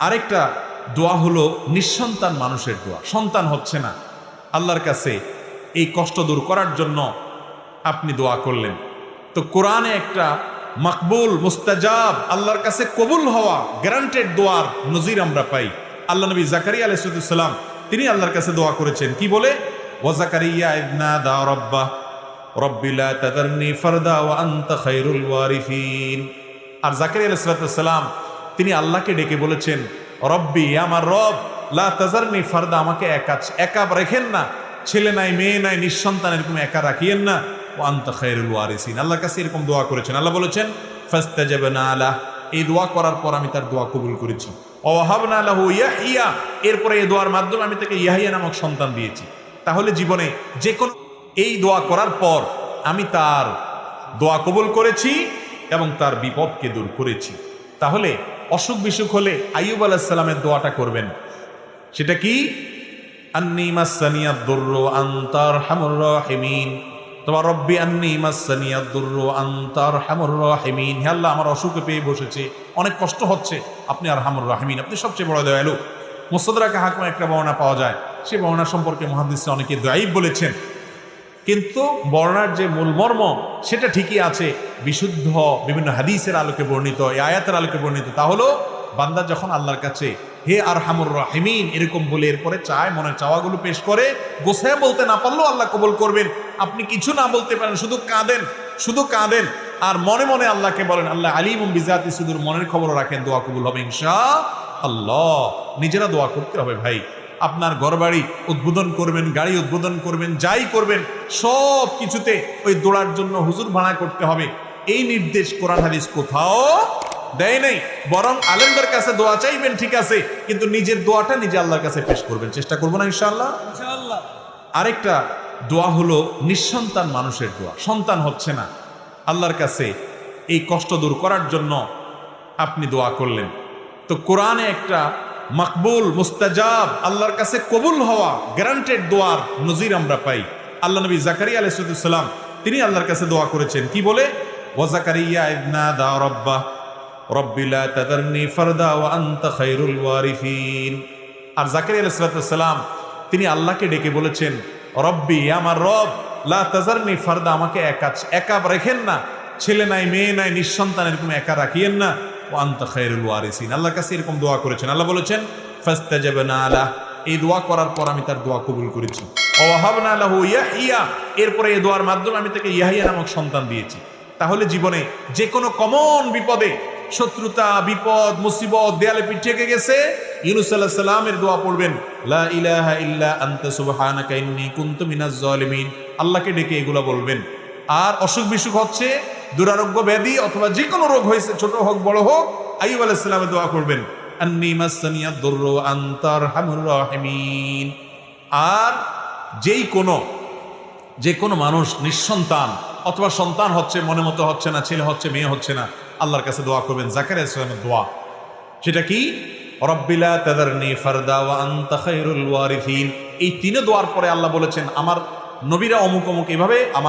আরেকটা দোয়া হলো নিঃসন্তান মানুষের দোয়া। সন্তান হচ্ছে না। আল্লাহর কাছে এই কষ্ট দূর করার জন্য আপনি দোয়া করলেন। তো কোরআনে একটা মাকবুল, মুস্তাজাব, আল্লাহর কাছে কবুল হওয়া গ্যারান্টেড দোয়ার নজির আমরা পাই। আল্লাহ নবী জাকারিয়া আলাইসালাম তিনি আল্লাহর কাছে দোয়া করেছেন। কি বলে? রব্বিলা তাদারনি ফারদা আর জাকারিয়া আলাইহিস তিনি আল্লাহকে ডেকে বলেছেন, রব্বি, আমার রব, লা তাজারনি ফারদা, আমাকে একা একা রেখেন না। ছেলে নাই, মেয়ে নাই, নিঃসন্তান এরকম একা রাখিয়েন না। ও আন্তা খায়রুল ওয়ারিসিন। আল্লাহর কাছে এরকম দোয়া করেছেন। আল্লাহ বলেছেন, ফাস্তাজাবনা আলা এই দোয়া করার পর আমি তার দোয়া কবুল করেছি। অহাবনা লাহু ইয়াহিয়া এরপরে এই দোয়ার মাধ্যমে আমি তাকে ইয়াহিয়া নামক সন্তান দিয়েছি। তাহলে জীবনে যে কোনো, এই দোয়া করার পর আমি তার দোয়া কবুল করেছি এবং তার বিপদকে দূর করেছি। তাহলে অসুখ বিসুখ হলে আইয়ুব আলাহিসাল্লামের দোয়াটা করবেন। সেটা কি? আন্নি দুর্র আন্তার রাহিমিন। হে আল্লাহ, আমার অসুখে পেয়ে বসেছে। অনেক কষ্ট হচ্ছে। আপনি আর আপনি সবচেয়ে বড় একটা বর্ণনা পাওয়া যায়। সেই বর্ণনা সম্পর্কে মহাদিসে অনেকে দয়াই বলেছেন। কিন্তু বর্ণার যে মূল মর্ম, সেটা ঠিকই আছে। বিশুদ্ধ বিভিন্ন হাদিসের আলোকে বর্ণিত আয়াতের আলোকে বর্ণিত। তা হলো, বান্দা যখন আল্লাহর কাছে, হে আর হামুর রাহিমিন, এরকম বলে এরপরে চায়, মনের চাওয়াগুলো পেশ করে গোসায় বলতে না পারলেও আল্লাহ কবুল করবেন। আপনি কিছু না বলতে পারেন, শুধু কাঁদেন শুধু কাঁদেন। আর মনে মনে আল্লাহকে বলেন, আল্লাহ আলিম বিজাতি শুধু মনের খবর রাখেন, দোয়া কবুল হবে ইনশা আল্লাহ নিজেরা দোয়া করতে হবে ভাই। আপনার ঘরবাড়ি উদ্বোধন করবেন গাড়ি উদ্বোধন করবেন যাই করবেন সব কিছুতে ওই দৌড়ার জন্য হুজুর ভাড়া করতে হবে। এই নির্দেশ কোরআন হাদিস কোথাও দেয় নাই। বরং আলেমদের কাছে দোয়া চাইবেন ঠিক আছে কিন্তু নিজের দোয়াটা নিজে আল্লাহর কাছে পেশ করবেন। চেষ্টা করব না ইনশাআল্লাহ? আরেকটা দোয়া হলো নিঃসন্তান মানুষের দোয়া। সন্তান হচ্ছে না। আল্লাহর কাছে এই কষ্ট দূর করার জন্য আপনি দোয়া করলেন। তো কোরআনে একটা মাকবুল, মুস্তাজাব, আল্লাহর কাছে কবুল হওয়া গ্যারান্টেড দোয়ার নজির আমরা পাই। আল্লাহ নবী জাকারিয়া আলাইসালাম তিনি আল্লাহর কাছে দোয়া করেছেন। কি বলে? ওয়াজাকারিয়া ইবনা দা রব্বা রব্বিলা তাদারনি ফারদা ওয়া আনতা খায়রুল ওয়ারিফিন আর জাকারিয়া আলাইহিস সালাম, তিনি আল্লাহকে ডেকে বলেছেন, রব্বি আমার রব ফারদা, আমাকে একা একা রেখেন না। ছেলে নাই, মেয়ে নাই, নিঃসন্তান, এরকম একা রাখিয়েন না। ও আন্তা খায়রুল ওয়ারিসিন কাছে এরকম দোয়া করেছেন। আল্লাহ বলেছেন, ফাস্তাজাবনা আলা। এই দোয়া করার পর আমি তার দোয়া কবুল করেছি। ওয়াহাবনা লাহু ইয়াহিয়া। এরপরে এই দোয়ার মাধ্যমে আমি তাকে ইয়াহিয়া নামক সন্তান দিয়েছি। তাহলে জীবনে যে কোনো কমন বিপদে শত্রুতা, বিপদ, মুসিবত, দেয়ালে পিঠ গেছে, ইউনুস আল্লাহ সাল্লামের দোয়া পড়বেন, লা ইলাহা ইল্লা আনতা সুবহানাকা ইন্নী কুনতু আল্লাহকে ডেকে এগুলো বলবেন। আর অসুখ বিসুখ হচ্ছে দুরারোগ্য ব্যাধি অথবা যে কোনো রোগ হয়েছে, ছোট হোক, বড় হোক, আইয়ুব আলাইহিস সালামের দোয়া করবেন। আর যেই কোনো, যে কোনো মানুষ নিঃসন্তান, অথবা সন্তান হচ্ছে, মনে মতো হচ্ছে না, ছেলে হচ্ছে, মেয়ে হচ্ছে না, আল্লাহর কাছে দোয়া করবেন, জাকারিয়া ইসলামের দোয়া। সেটা কি? রব্বিলা তাদারনি ফারদা ওয়া আনতা খায়রুল এই তিনে দোয়ার পরে আল্লাহ বলেছেন, আমার নবীরা অমুক অমুক এভাবে আমার